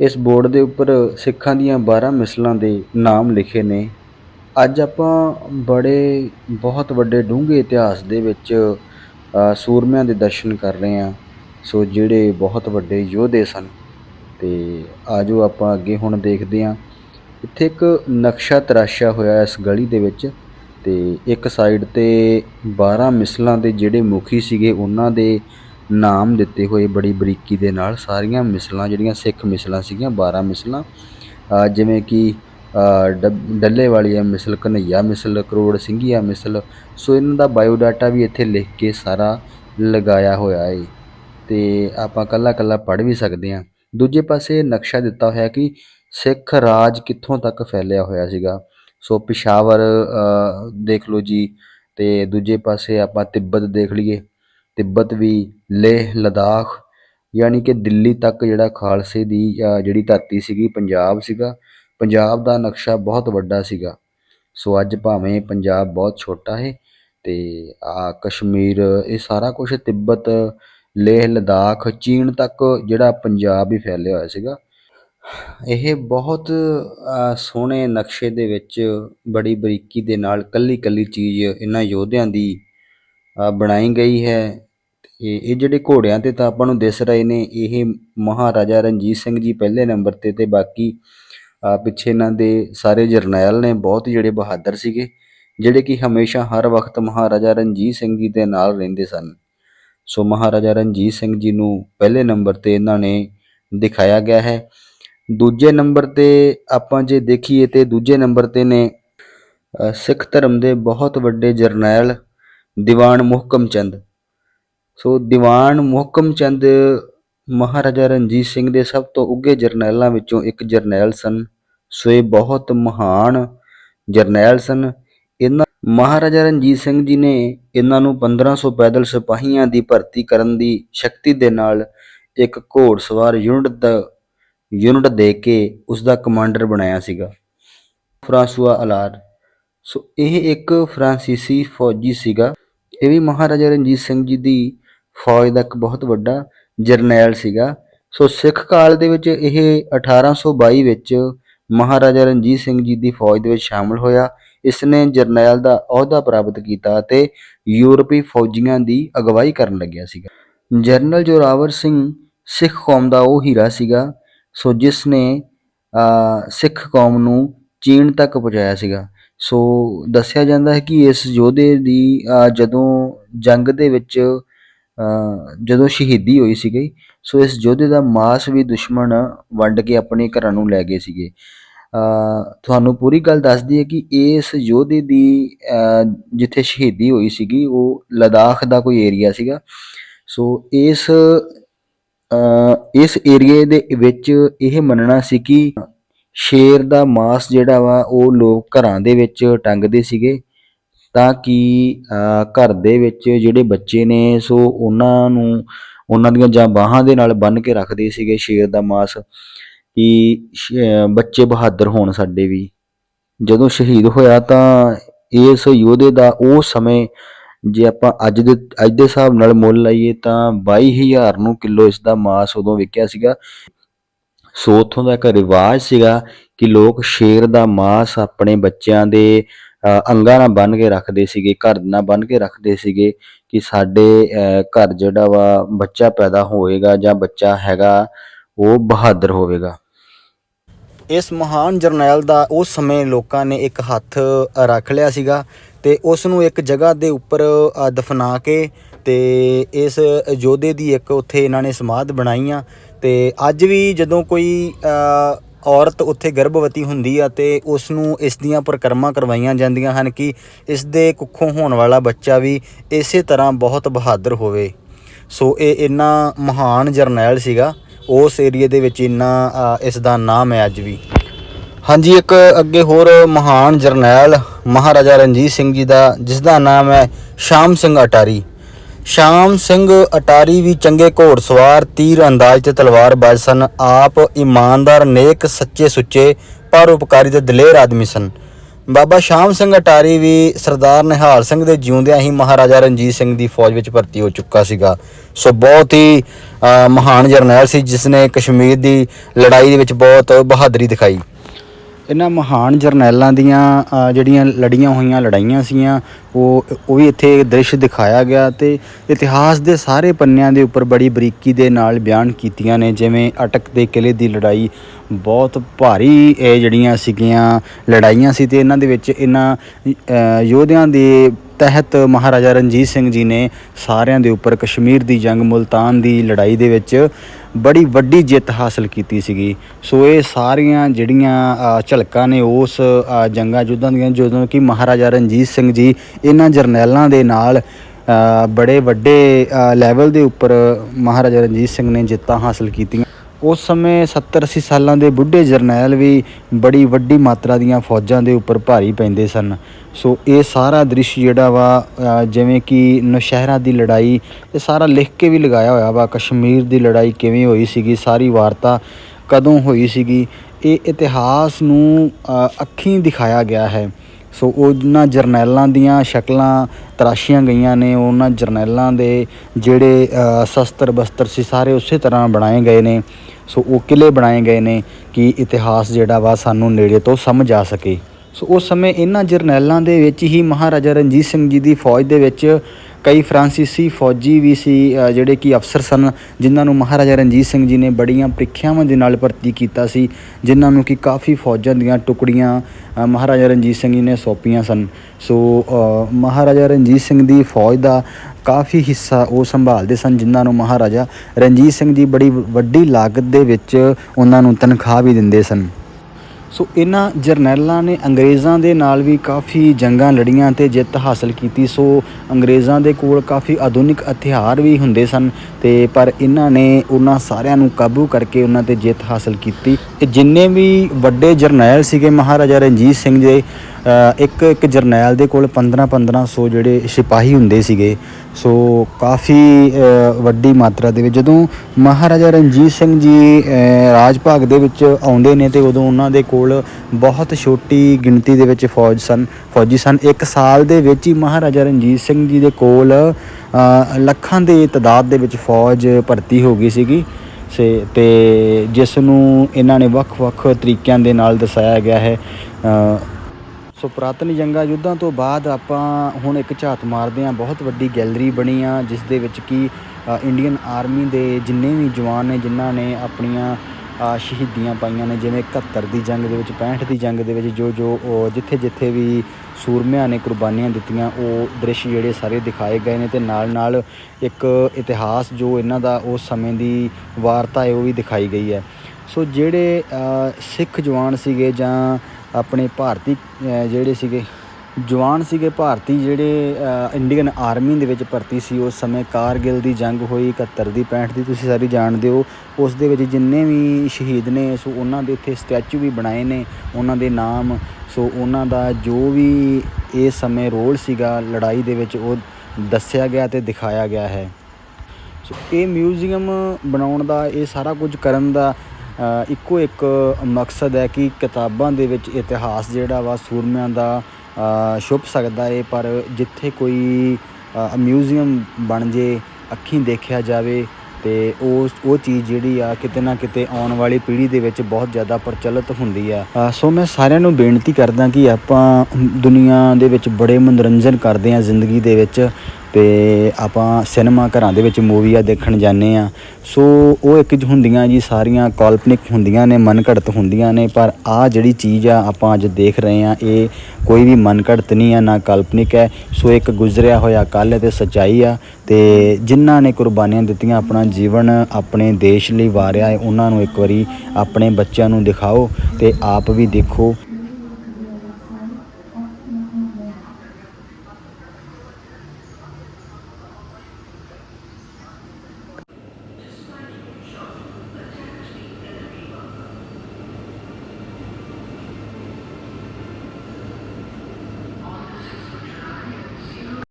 ਇਸ ਬੋਰਡ ਦੇ ਉੱਪਰ ਸਿੱਖਾਂ ਦੀਆਂ 12 ਮਿਸਲਾਂ ਦੇ ਨਾਮ ਲਿਖੇ ਨੇ। ਅੱਜ ਆਪਾਂ ਬੜੇ, ਬਹੁਤ ਵੱਡੇ ਡੂੰਘੇ ਇਤਿਹਾਸ ਦੇ ਵਿੱਚ ਸੂਰਮਿਆਂ ਦੇ ਦਰਸ਼ਨ ਕਰ ਰਹੇ ਹਾਂ। ਸੋ ਜਿਹੜੇ ਬਹੁਤ ਵੱਡੇ ਯੋਧੇ ਸਨ, ਤੇ ਆਜੋ ਆਪਾਂ ਅੱਗੇ ਹੁਣ ਦੇਖਦੇ ਹਾਂ। ਇੱਥੇ ਇੱਕ ਨਕਸ਼ਾ ਤਰਾਸ਼ਿਆ ਹੋਇਆ ਇਸ ਗਲੀ ਦੇ ਵਿੱਚ, ਤੇ ਇੱਕ ਸਾਈਡ ਤੇ 12 ਮਿਸਲਾਂ ਦੇ ਜਿਹੜੇ ਮੁਖੀ ਸੀਗੇ, ਉਹਨਾਂ ਦੇ ਨਾਮ ਦਿੱਤੇ ਹੋਏ ਬੜੀ ਬਰੀਕੀ ਦੇ ਨਾਲ ਸਾਰੀਆਂ ਮਿਸਲਾਂ ਜਿਹੜੀਆਂ ਸਿੱਖ ਮਿਸਲਾਂ ਸੀਗੀਆਂ 12 ਮਿਸਲਾਂ। ਜਿਵੇਂ ਕਿ ਡੱਲੇ ਵਾਲੀ ਆ ਮਿਸਲ ਕਨਈਆ ਮਿਸਲ, ਕਰੋੜ ਸਿੰਘੀਆ ਮਿਸਲ, ਸੋ ਇਹਨਾਂ ਦਾ ਬਾਇਓਡਾਟਾ ਵੀ ਇੱਥੇ ਲਿਖ ਕੇ ਸਾਰਾ ਲਗਾਇਆ ਹੋਇਆ ਏ। ਤੇ ਆਪਾਂ ਕੱਲਾ ਕੱਲਾ ਪੜ੍ਹ ਵੀ ਸਕਦੇ ਹਾਂ ਦੂਜੇ ਪਾਸੇ ਨਕਸ਼ਾ ਦਿੱਤਾ ਹੋਇਆ ਕਿ ਸਿੱਖ ਰਾਜ ਕਿੱਥੋਂ ਤੱਕ ਫੈਲਿਆ ਹੋਇਆ ਸੀਗਾ। ਸੋ ਪਿਸ਼ਾਵਰ ਦੇਖ ਲਓ ਜੀ, ਤੇ ਦੂਜੇ ਪਾਸੇ ਆਪਾਂ ਤਿੱਬਤ ਦੇਖ ਲਈਏ। ਤਿੱਬਤ ਵੀ ਲੇਹ ਲਦਾਖ, ਯਾਨੀ ਕਿ ਦਿੱਲੀ ਤੱਕ ਜਿਹੜਾ ਖਾਲਸੇ ਦੀ ਜਿਹੜੀ ਧਰਤੀ ਸੀਗੀ, ਪੰਜਾਬ ਸੀਗਾ। ਪੰਜਾਬ ਦਾ ਨਕਸ਼ਾ ਬਹੁਤ ਵੱਡਾ ਸੀਗਾ। ਸੋ ਅੱਜ ਭਾਵੇਂ ਪੰਜਾਬ ਬਹੁਤ ਛੋਟਾ ਹੈ ਅਤੇ ਆ, ਕਸ਼ਮੀਰ, ਇਹ ਸਾਰਾ ਕੁਛ ਤਿੱਬਤ, ਲੇਹ ਲਦਾਖ, ਚੀਨ ਤੱਕ ਜਿਹੜਾ ਪੰਜਾਬ ਹੀ ਫੈਲਿਆ ਹੋਇਆ ਸੀਗਾ। ਇਹ ਬਹੁਤ ਸੋਹਣੇ ਨਕਸ਼ੇ ਦੇ ਵਿੱਚ ਬੜੀ ਬਰੀਕੀ ਦੇ ਨਾਲ ਇਕੱਲੀ ਇਕੱਲੀ ਚੀਜ਼ ਇਹਨਾਂ ਯੋਧਿਆਂ ਦੀ ਬਣਾਈ ਗਈ ਹੈ। ਤੇ ਇਹ ਜਿਹੜੇ ਘੋੜਿਆਂ ਤੇ ਤਾਂ ਆਪਾਂ ਨੂੰ ਦਿਸ ਰਹੇ ਨੇ, ਇਹ ਮਹਾਰਾਜਾ ਰਣਜੀਤ ਸਿੰਘ ਜੀ ਪਹਿਲੇ ਨੰਬਰ ਤੇ ਤੇ ਬਾਕੀ ਪਿੱਛੇ ਇਹਨਾਂ ਦੇ ਸਾਰੇ ਜਰਨੈਲ ਨੇ ਬਹੁਤ ਜਿਹੜੇ ਬਹਾਦਰ ਸੀਗੇ, ਜਿਹੜੇ ਕਿ ਹਮੇਸ਼ਾ ਹਰ ਵਕਤ ਮਹਾਰਾਜਾ ਰਣਜੀਤ ਸਿੰਘ ਜੀ ਦੇ ਨਾਲ ਰਹਿੰਦੇ ਸਨ। ਸੋ ਮਹਾਰਾਜਾ ਰਣਜੀਤ ਸਿੰਘ ਜੀ ਨੂੰ ਪਹਿਲੇ ਨੰਬਰ ਤੇ ਇਹਨਾਂ ਨੇ ਦਿਖਾਇਆ ਗਿਆ ਹੈ। ਦੂਜੇ ਨੰਬਰ ਤੇ ਆਪਾਂ ਜੇ ਦੇਖੀਏ ਤੇ ਦੂਜੇ ਨੰਬਰ ਤੇ ਨੇ ਸਿੱਖ ਧਰਮ ਦੇ ਬਹੁਤ ਵੱਡੇ ਜਰਨੈਲ ਦੀਵਾਨ ਮੁਹਕਮ ਚੰਦ। ਸੋ ਦੀਵਾਨ ਮੁਹਕਮ ਚੰਦ ਮਹਾਰਾਜਾ ਰਣਜੀਤ ਸਿੰਘ ਦੇ ਸਭ ਤੋਂ ਉੱਘੇ ਜਰਨੈਲਾਂ ਵਿੱਚੋਂ ਇੱਕ ਜਰਨੈਲ ਸਨ। ਸੋ ਇਹ ਬਹੁਤ ਮਹਾਨ ਜਰਨੈਲ ਸਨ। ਇਹਨਾਂ ਮਹਾਰਾਜਾ ਰਣਜੀਤ ਸਿੰਘ ਜੀ ਨੇ ਇਹਨਾਂ ਨੂੰ 1500 ਪੈਦਲ ਸਿਪਾਹੀਆਂ ਦੀ ਭਰਤੀ ਕਰਨ ਦੀ ਸ਼ਕਤੀ ਦੇ ਨਾਲ ਇੱਕ ਘੋੜਸਵਾਰ ਯੂਨਿਟ ਦਾ ਯੂਨਿਟ ਦੇ ਕੇ ਉਸ ਦਾ ਕਮਾਂਡਰ ਬਣਾਇਆ ਸੀਗਾ। ਫਰਾਂਸੂਆ ਅਲਾਰ। ਸੋ ਇਹ ਇੱਕ ਫਰਾਂਸੀਸੀ ਫੌਜੀ ਸੀਗਾ। ਇਹ ਵੀ ਮਹਾਰਾਜਾ ਰਣਜੀਤ ਸਿੰਘ ਜੀ ਦੀ ਫੌਜ ਦਾ ਇੱਕ ਬਹੁਤ ਵੱਡਾ ਜਰਨੈਲ ਸੀਗਾ। ਸੋ ਸਿੱਖ ਕਾਲ ਦੇ ਵਿੱਚ ਇਹ 1822 ਵਿੱਚ ਮਹਾਰਾਜਾ ਰਣਜੀਤ ਸਿੰਘ ਜੀ ਦੀ ਫੌਜ ਦੇ ਵਿੱਚ ਸ਼ਾਮਲ ਹੋਇਆ। ਇਸ ਨੇ ਜਰਨੈਲ ਦਾ ਅਹੁਦਾ ਪ੍ਰਾਪਤ ਕੀਤਾ ਅਤੇ ਯੂਰਪੀ ਫੌਜੀਆਂ ਦੀ ਅਗਵਾਈ ਕਰਨ ਲੱਗਿਆ ਸੀਗਾ। ਜਰਨਲ ਜੋਰਾਵਰ ਸਿੰਘ ਸਿੱਖ ਕੌਮ ਦਾ ਉਹ ਹੀਰਾ ਸੀਗਾ। ਸੋ ਜਿਸ ਨੇ ਸਿੱਖ ਕੌਮ ਨੂੰ ਚੀਨ ਤੱਕ ਪਹੁੰਚਾਇਆ ਸੀਗਾ। ਸੋ ਦੱਸਿਆ ਜਾਂਦਾ ਹੈ ਕਿ ਇਸ ਯੋਧੇ ਦੀ ਜਦੋਂ ਜੰਗ ਦੇ ਵਿੱਚ ਜਦੋਂ ਸ਼ਹੀਦੀ ਹੋਈ ਸੀਗੀ, ਸੋ ਇਸ ਯੋਧੇ ਦਾ ਮਾਸ ਵੀ ਦੁਸ਼ਮਣ ਵੰਡ ਕੇ ਆਪਣੇ ਘਰਾਂ ਨੂੰ ਲੈ ਗਏ ਸੀਗੇ। ਤੁਹਾਨੂੰ ਪੂਰੀ ਗੱਲ ਦੱਸਦੀ ਹੈ ਕਿ ਇਸ ਯੋਧੇ ਦੀ ਜਿੱਥੇ ਸ਼ਹੀਦੀ ਹੋਈ ਸੀਗੀ, ਉਹ ਲਦਾਖ ਦਾ ਕੋਈ ਏਰੀਆ ਸੀਗਾ। ਸੋ ਇਸ ਇਸ ਏਰੀਏ ਦੇ ਵਿੱਚ ਇਹ ਮੰਨਣਾ ਸੀ ਕਿ ਸ਼ੇਰ ਦਾ ਮਾਸ ਜਿਹੜਾ ਵਾ, ਉਹ ਲੋਕ ਘਰਾਂ ਦੇ ਵਿੱਚ ਟੰਗਦੇ ਸੀਗੇ। ਤਾਂ ਕਿ ਘਰ ਦੇ ਵਿੱਚ ਜਿਹੜੇ ਬੱਚੇ ਨੇ, ਸੋ ਉਹਨਾਂ ਨੂੰ, ਉਹਨਾਂ ਦੀਆਂ ਜਾਂ ਬਾਹਾਂ ਦੇ ਨਾਲ ਬੰਨ੍ਹ ਕੇ ਰੱਖਦੇ ਸੀਗੇ ਸ਼ੇਰ ਦਾ ਮਾਸ, ਕਿ ਬੱਚੇ ਬਹਾਦਰ ਹੋਣ ਸਾਡੇ ਵੀ। ਜਦੋਂ ਸ਼ਹੀਦ ਹੋਇਆ ਤਾਂ ਇਸ ਯੋਧੇ ਦਾ ਉਹ ਸਮੇਂ, ਜੇ ਆਪਾਂ ਅੱਜ ਦੇ ਅੱਜ ਦੇ ਹਿਸਾਬ ਨਾਲ ਮੁੱਲ ਲਾਈਏ ਤਾਂ 22000 ਨੂੰ ਕਿਲੋ ਇਸ ਦਾ ਮਾਸ ਉਦੋਂ ਵਿਕਿਆ ਸੀਗਾ। ਸੋ ਉੱਥੋਂ ਦਾ ਇੱਕ ਰਿਵਾਜ ਸੀਗਾ ਕਿ ਲੋਕ ਸ਼ੇਰ ਦਾ ਮਾਸ ਆਪਣੇ ਬੱਚਿਆਂ ਦੇ ਅੰਗਾਂ ਨਾਲ ਬੰਨ੍ਹ ਕੇ ਰੱਖਦੇ ਸੀਗੇ ਘਰ ਨਾਲ ਬੰਨ੍ਹ ਕੇ ਰੱਖਦੇ ਸੀਗੇ ਕਿ ਸਾਡੇ ਅ, ਘਰ ਜਿਹੜਾ ਵਾ ਬੱਚਾ ਪੈਦਾ ਹੋਏਗਾ ਜਾਂ ਬੱਚਾ ਹੈਗਾ ਉਹ ਬਹਾਦਰ ਹੋਵੇਗਾ। ਇਸ ਮਹਾਨ ਜਰਨੈਲ ਦਾ ਉਸ ਸਮੇਂ ਲੋਕਾਂ ਨੇ ਇੱਕ ਹੱਥ ਰੱਖ ਲਿਆ ਸੀਗਾ ਤੇ ਉਸ ਨੂੰ ਇੱਕ ਜਗ੍ਹਾ ਦੇ ਉੱਪਰ ਦਫਨਾ ਕੇ ਤੇ ਇਸ ਯੋਧੇ ਦੀ ਇੱਕ ਉੱਥੇ ਇਹਨਾਂ ਨੇ ਸਮਾਧ ਬਣਾਈ ਆ ਤੇ ਅੱਜ ਵੀ ਜਦੋਂ ਕੋਈ ਔਰਤ ਉੱਥੇ ਗਰਭਵਤੀ ਹੁੰਦੀ ਆ ਤੇ ਉਸ ਨੂੰ ਇਸ ਦੀਆਂ ਪ੍ਰਕਰਮਾਂ ਕਰਵਾਈਆਂ ਜਾਂਦੀਆਂ ਹਨ ਕਿ ਇਸ ਦੇ ਕੁੱਖੋਂ ਹੋਣ ਵਾਲਾ ਬੱਚਾ ਵੀ ਇਸੇ ਤਰ੍ਹਾਂ ਬਹੁਤ ਬਹਾਦਰ ਹੋਵੇ। ਸੋ ਇਹ ਇੰਨਾ ਮਹਾਨ ਜਰਨੈਲ ਸੀਗਾ, ਉਸ ਏਰੀਏ ਦੇ ਵਿੱਚ ਇੰਨਾ ਇਸ ਦਾ ਨਾਮ ਹੈ ਅੱਜ ਵੀ। ਹਾਂਜੀ, ਇੱਕ ਅੱਗੇ ਹੋਰ ਮਹਾਨ ਜਰਨੈਲ ਮਹਾਰਾਜਾ ਰਣਜੀਤ ਸਿੰਘ ਜੀ ਦਾ, ਜਿਸ ਦਾ ਨਾਮ ਹੈ ਸ਼ਾਮ ਸਿੰਘ ਅਟਾਰੀ। ਸ਼ਾਮ ਸਿੰਘ ਅਟਾਰੀ ਵੀ ਚੰਗੇ ਘੋੜਸਵਾਰ ਤੀਰ ਅੰਦਾਜ਼ ਤੇ ਤਲਵਾਰਬਾਜ਼ ਸਨ। ਆਪ ਇਮਾਨਦਾਰ, ਨੇਕ, ਸੱਚੇ ਸੁੱਚੇ ਪਰਉਪਕਾਰੀ ਤੇ ਦਲੇਰ ਆਦਮੀ ਸਨ। ਬਾਬਾ ਸ਼ਾਮ ਸਿੰਘ ਅਟਾਰੀ ਵੀ ਸਰਦਾਰ ਨਿਹਾਲ ਸਿੰਘ ਦੇ ਜਿਉਂਦਿਆਂ ਹੀ ਮਹਾਰਾਜਾ ਰਣਜੀਤ ਸਿੰਘ ਦੀ ਫੌਜ ਵਿੱਚ ਭਰਤੀ ਹੋ ਚੁੱਕਾ ਸੀਗਾ। ਸੋ ਬਹੁਤ ਹੀ ਮਹਾਨ ਜਰਨੈਲ ਸੀ ਜਿਸ ਨੇ ਕਸ਼ਮੀਰ ਦੀ ਲੜਾਈ ਦੇ ਵਿੱਚ ਬਹੁਤ ਬਹਾਦਰੀ ਦਿਖਾਈ। ਇਹਨਾਂ ਮਹਾਨ ਜਰਨੈਲਾਂ ਦੀਆਂ ਜਿਹੜੀਆਂ ਲੜੀਆਂ ਹੋਈਆਂ ਲੜਾਈਆਂ ਸੀਆਂ ਉਹ ਉਹ ਵੀ ਇੱਥੇ ਦ੍ਰਿਸ਼ ਦਿਖਾਇਆ ਗਿਆ ਤੇ ਇਤਿਹਾਸ ਦੇ ਸਾਰੇ ਪੰਨਿਆਂ ਦੇ ਉੱਪਰ ਬੜੀ ਬਰੀਕੀ ਦੇ ਨਾਲ ਬਿਆਨ ਕੀਤੀਆਂ ਨੇ, ਜਿਵੇਂ ਅਟਕ ਦੇ ਕਿਲੇ ਦੀ ਲੜਾਈ ਬਹੁਤ ਭਾਰੀ ਇਹ ਜਿਹੜੀਆਂ ਸੀਗੀਆਂ ਲੜਾਈਆਂ ਸੀ ਤੇ ਇਹਨਾਂ ਦੇ ਵਿੱਚ ਇਹਨਾਂ ਯੋਧਿਆਂ ਦੇ ਤਹਿਤ ਮਹਾਰਾਜਾ ਰਣਜੀਤ ਸਿੰਘ ਜੀ ਨੇ ਸਾਰਿਆਂ ਦੇ ਉੱਪਰ ਕਸ਼ਮੀਰ ਦੀ ਜੰਗ, ਮੁਲਤਾਨ ਦੀ ਲੜਾਈ ਦੇ ਵਿੱਚ ਬੜੀ ਵੱਡੀ ਜਿੱਤ ਹਾਸਲ ਕੀਤੀ ਸੀਗੀ। ਸੋ ਇਹ ਸਾਰੀਆਂ ਜਿਹੜੀਆਂ ਝਲਕਾਂ ਨੇ ਉਸ ਜੰਗਾਂ ਯੁੱਧਾਂ ਦੀਆਂ, ਜਦੋਂ ਕਿ ਮਹਾਰਾਜਾ ਰਣਜੀਤ ਸਿੰਘ ਜੀ ਇਹਨਾਂ ਜਰਨੈਲਾਂ ਦੇ ਨਾਲ ਬੜੇ ਵੱਡੇ ਲੈਵਲ ਦੇ ਉੱਪਰ ਮਹਾਰਾਜਾ ਰਣਜੀਤ ਸਿੰਘ ਨੇ ਜਿੱਤਾਂ ਹਾਸਲ ਕੀਤੀਆਂ। ਉਸ ਸਮੇਂ 70 80 ਸਾਲਾਂ ਦੇ ਬੁੱਢੇ ਜਰਨੈਲ ਵੀ ਬੜੀ ਵੱਡੀ ਮਾਤਰਾ ਦੀਆਂ ਫੌਜਾਂ ਦੇ ਉੱਪਰ ਭਾਰੀ ਪੈਂਦੇ ਸਨ। ਸੋ ਇਹ ਸਾਰਾ ਦ੍ਰਿਸ਼ ਜਿਹੜਾ ਵਾ ਜਿਵੇਂ ਕਿ ਨੌਸ਼ਹਿਰਾ ਦੀ ਲੜਾਈ, ਇਹ ਸਾਰਾ ਲਿਖ ਕੇ ਵੀ ਲਗਾਇਆ ਹੋਇਆ ਵਾ, ਕਸ਼ਮੀਰ ਦੀ ਲੜਾਈ ਕਿਵੇਂ ਹੋਈ ਸੀਗੀ, ਸਾਰੀ ਵਾਰਤਾ ਕਦੋਂ ਹੋਈ ਸੀਗੀ, ਇਹ ਇਤਿਹਾਸ ਨੂੰ ਅੱਖੀਂ ਦਿਖਾਇਆ ਗਿਆ ਹੈ। ਸੋ ਉਹਨਾਂ ਜਰਨੈਲਾਂ ਦੀਆਂ ਸ਼ਕਲਾਂ ਤਰਾਸ਼ੀਆਂ ਗਈਆਂ ਨੇ, ਉਹਨਾਂ ਜਰਨੈਲਾਂ ਦੇ ਜਿਹੜੇ ਸ਼ਸਤਰ ਬਸਤਰ ਸੀ, ਸਾਰੇ ਉਸੇ ਤਰ੍ਹਾਂ ਬਣਾਏ ਗਏ ਨੇ। ਸੋ ਉਹ ਕਿਲੇ ਬਣਾਏ ਗਏ ਨੇ ਕਿ ਇਤਿਹਾਸ ਜਿਹੜਾ ਵਾ ਸਾਨੂੰ ਨੇੜੇ ਤੋਂ ਸਮਝ ਆ ਸਕੇ। ਸੋ ਉਸ ਸਮੇਂ ਇਹਨਾਂ ਜਰਨੈਲਾਂ ਦੇ ਵਿੱਚ ਹੀ ਮਹਾਰਾਜਾ ਰਣਜੀਤ ਸਿੰਘ ਜੀ ਦੀ ਫੌਜ ਦੇ ਵਿੱਚ ਕਈ ਫਰਾਂਸੀਸੀ ਫੌਜੀ ਵੀ ਸੀ ਜਿਹੜੇ ਕਿ ਅਫਸਰ ਸਨ, ਜਿਨ੍ਹਾਂ ਨੂੰ ਮਹਾਰਾਜਾ ਰਣਜੀਤ ਸਿੰਘ ਜੀ ਨੇ ਬੜੀਆਂ ਪ੍ਰੀਖਿਆਵਾਂ ਦੇ ਨਾਲ ਭਰਤੀ ਕੀਤਾ ਸੀ, ਜਿਨ੍ਹਾਂ ਨੂੰ ਕਿ ਕਾਫੀ ਫੌਜਾਂ ਦੀਆਂ ਟੁਕੜੀਆਂ ਮਹਾਰਾਜਾ ਰਣਜੀਤ ਸਿੰਘ ਜੀ ਨੇ ਸੌਂਪੀਆਂ ਸਨ। ਸੋ ਮਹਾਰਾਜਾ ਰਣਜੀਤ ਸਿੰਘ ਦੀ ਫੌਜ ਦਾ ਕਾਫੀ ਹਿੱਸਾ ਉਹ ਸੰਭਾਲਦੇ ਸਨ, ਜਿਨ੍ਹਾਂ ਨੂੰ ਮਹਾਰਾਜਾ ਰਣਜੀਤ ਸਿੰਘ ਜੀ ਬੜੀ ਵੱਡੀ ਲਾਗਤ ਦੇ ਵਿੱਚ ਉਹਨਾਂ ਨੂੰ ਤਨਖਾਹ ਵੀ ਦਿੰਦੇ ਸਨ। ਸੋ ਇਹਨਾਂ ਜਰਨੈਲਾਂ ਨੇ ਅੰਗਰੇਜ਼ਾਂ ਦੇ ਨਾਲ ਵੀ ਕਾਫੀ ਜੰਗਾਂ ਲੜੀਆਂ ਤੇ ਜਿੱਤ ਹਾਸਲ ਕੀਤੀ। ਸੋ ਅੰਗਰੇਜ਼ਾਂ ਦੇ ਕੋਲ ਕਾਫੀ ਆਧੁਨਿਕ ਹਥਿਆਰ ਵੀ ਹੁੰਦੇ ਸਨ ਤੇ ਪਰ ਇਹਨਾਂ ਨੇ ਉਹਨਾਂ ਸਾਰਿਆਂ ਨੂੰ ਕਾਬੂ ਕਰਕੇ ਉਹਨਾਂ ਤੇ ਜਿੱਤ ਹਾਸਲ ਕੀਤੀ। ਤੇ ਜਿੰਨੇ ਵੀ ਵੱਡੇ ਜਰਨੈਲ ਸੀਗੇ ਮਹਾਰਾਜਾ ਰਣਜੀਤ ਸਿੰਘ ਦੇ ਇੱਕ ਇੱਕ ਜਰਨੈਲ ਦੇ ਕੋਲ 15 1500 ਜਿਹੜੇ ਸਿਪਾਹੀ ਹੁੰਦੇ ਸੀਗੇ, ਸੋ ਕਾਫੀ ਵੱਡੀ ਮਾਤਰਾ ਦੇ ਵਿੱਚ, ਜਦੋਂ ਮਹਾਰਾਜਾ ਰਣਜੀਤ ਸਿੰਘ ਜੀ ਰਾਜ ਭਾਗ ਦੇ ਵਿੱਚ ਆਉਂਦੇ ਨੇ, ਤੇ ਉਦੋਂ ਉਹਨਾਂ ਦੇ ਕੋਲ ਬਹੁਤ ਛੋਟੀ ਗਿਣਤੀ ਦੇ ਵਿੱਚ ਫੌਜ ਸਨ, ਫੌਜੀ ਸਨ। ਇੱਕ ਸਾਲ ਦੇ ਵਿੱਚ ਹੀ ਮਹਾਰਾਜਾ ਰਣਜੀਤ ਸਿੰਘ ਜੀ ਦੇ ਕੋਲ ਲੱਖਾਂ ਦੇ ਤਾਦਾਦ ਦੇ ਵਿੱਚ ਫੌਜ ਭਰਤੀ ਹੋ ਗਈ ਸੀਗੀ। ਸੇ, ਤੇ ਜਿਸ ਨੂੰ ਇਹਨਾਂ ਨੇ ਵੱਖ-ਵੱਖ ਤਰੀਕਿਆਂ ਦੇ ਨਾਲ ਦਰਸਾਇਆ ਗਿਆ ਹੈ ਸੋ ਪੁਰਾਤਨ ਜੰਗਾਂ ਯੁੱਧਾਂ ਤੋਂ ਬਾਅਦ ਆਪਾਂ ਹੁਣ ਇੱਕ ਝਾਤ ਮਾਰਦੇ ਹਾਂ। ਬਹੁਤ ਵੱਡੀ ਗੈਲਰੀ ਬਣੀ ਆ, ਜਿਸ ਦੇ ਵਿੱਚ ਕੀ ਇੰਡੀਅਨ ਆਰਮੀ ਦੇ ਜਿੰਨੇ ਵੀ ਜਵਾਨ ਨੇ, ਜਿਨ੍ਹਾਂ ਨੇ ਆਪਣੀਆਂ ਸ਼ਹੀਦੀਆਂ ਪਾਈਆਂ ਨੇ, ਜਿਵੇਂ 71 ਦੀ ਜੰਗ ਦੇ ਵਿੱਚ 65 ਦੀ ਜੰਗ ਦੇ ਵਿੱਚ ਜੋ ਜੋ, ਉਹ ਜਿੱਥੇ ਜਿੱਥੇ ਵੀ ਸੂਰਮਿਆਂ ਨੇ ਕੁਰਬਾਨੀਆਂ ਦਿੱਤੀਆਂ, ਉਹ ਦ੍ਰਿਸ਼ ਜਿਹੜੇ ਸਾਰੇ ਦਿਖਾਏ ਗਏ ਨੇ ਤੇ ਨਾਲ ਨਾਲ ਇੱਕ ਇਤਿਹਾਸ ਜੋ ਇਹਨਾਂ ਦਾ ਉਸ ਸਮੇਂ ਦੀ ਵਾਰਤਾ ਹੈ, ਉਹ ਵੀ ਦਿਖਾਈ ਗਈ ਹੈ। ਸੋ ਜਿਹੜੇ ਸਿੱਖ ਜਵਾਨ ਸੀਗੇ ਜਾਂ ਆਪਣੇ ਭਾਰਤੀ ਜਿਹੜੇ ਸੀਗੇ, ਜਵਾਨ ਸੀਗੇ ਭਾਰਤੀ ਜਿਹੜੇ ਇੰਡੀਅਨ ਆਰਮੀ ਦੇ ਵਿੱਚ ਭਰਤੀ ਸੀ, ਉਸ ਸਮੇਂ ਕਾਰਗਿਲ ਦੀ ਜੰਗ ਹੋਈ 71 ਦੀ 65 ਦੀ, ਤੁਸੀਂ ਸਾਰੀ ਜਾਣਦੇ ਹੋ। ਉਸ ਦੇ ਵਿੱਚ ਜਿੰਨੇ ਵੀ ਸ਼ਹੀਦ ਨੇ, ਸੋ ਉਹਨਾਂ ਦੇ ਇੱਥੇ ਸਟੈਚੂ ਵੀ ਬਣਾਏ ਨੇ, ਉਹਨਾਂ ਦੇ ਨਾਮ, ਸੋ ਉਹਨਾਂ ਦਾ ਜੋ ਵੀ ਇਸ ਸਮੇਂ ਰੋਲ ਸੀਗਾ, ਲੜਾਈ ਦੇ ਵਿੱਚ ਉਹ ਦੱਸਿਆ ਗਿਆ ਤੇ ਦਿਖਾਇਆ ਗਿਆ ਹੈ। ਸੋ ਇਹ ਮਿਊਜ਼ੀਅਮ ਬਣਾਉਣ ਦਾ, ਇਹ ਸਾਰਾ ਕੁਝ ਕਰਨ ਦਾ ਇੱਕੋ ਇੱਕ ਮਕਸਦ ਹੈ ਕਿ ਕਿਤਾਬਾਂ ਦੇ ਵਿੱਚ ਇਤਿਹਾਸ ਜਿਹੜਾ ਵਾ ਸੂਰਮਿਆਂ ਦਾ ਅ, ਛੁਪ ਸਕਦਾ ਏ ਪਰ ਜਿੱਥੇ ਕੋਈ ਮਿਊਜ਼ੀਅਮ ਬਣ ਜੇ ਅੱਖੀਂ ਦੇਖਿਆ ਜਾਵੇ ਤੇ ਉਹ ਉਹ ਚੀਜ਼ ਜਿਹੜੀ ਆ ਕਿਤੇ ਨਾ ਕਿਤੇ ਆਉਣ ਵਾਲੀ ਪੀੜ੍ਹੀ ਦੇ ਵਿੱਚ ਬਹੁਤ ਜ਼ਿਆਦਾ ਪ੍ਰਚਲਿਤ ਹੁੰਦੀ ਆ। ਸੋ ਮੈਂ ਸਾਰਿਆਂ ਨੂੰ ਬੇਨਤੀ ਕਰਦਾ ਕਿ ਆਪਾਂ ਦੁਨੀਆ ਦੇ ਵਿੱਚ ਬੜੇ ਮਨੋਰੰਜਨ ਕਰਦੇ ਆ ਜ਼ਿੰਦਗੀ ਦੇ ਵਿੱਚ। ਤੇ ਆਪਾਂ ਸਿਨੇਮਾ ਘਰਾਂ ਦੇ ਵਿੱਚ ਮੂਵੀਆਂ ਦੇਖਣ ਜਾਂਦੇ ਆ ਸੋ ਉਹ ਇੱਕ ਜ ਹੁੰਦੀਆਂ ਜੀ, ਸਾਰੀਆਂ ਕਾਲਪਨਿਕ ਹੁੰਦੀਆਂ ਨੇ ਮਨ ਘੜਤ ਹੁੰਦੀਆਂ ਨੇ, ਪਰ ਆ ਜਿਹੜੀ ਚੀਜ਼ ਆ ਆਪਾਂ ਅੱਜ ਦੇਖ ਰਹੇ ਆ ਇਹ ਕੋਈ ਵੀ ਮਨ ਘੜਤ ਨਹੀਂ ਆ, ਨਾ ਕਾਲਪਨਿਕ ਹੈ। ਸੋ ਇੱਕ ਗੁਜ਼ਰਿਆ ਹੋਇਆ ਕੱਲ ਤੇ ਸੱਚਾਈ ਆ। ਤੇ ਜਿਨ੍ਹਾਂ ਨੇ ਕੁਰਬਾਨੀਆਂ ਦਿੱਤੀਆਂ, ਆਪਣਾ ਜੀਵਨ ਆਪਣੇ ਦੇਸ਼ ਲਈ ਵਾਰਿਆ ਹੈ, ਉਹਨਾਂ ਨੂੰ ਇੱਕ ਵਾਰੀ ਆਪਣੇ ਬੱਚਿਆਂ ਨੂੰ ਦਿਖਾਓ ਤੇ ਆਪ ਵੀ ਦੇਖੋ।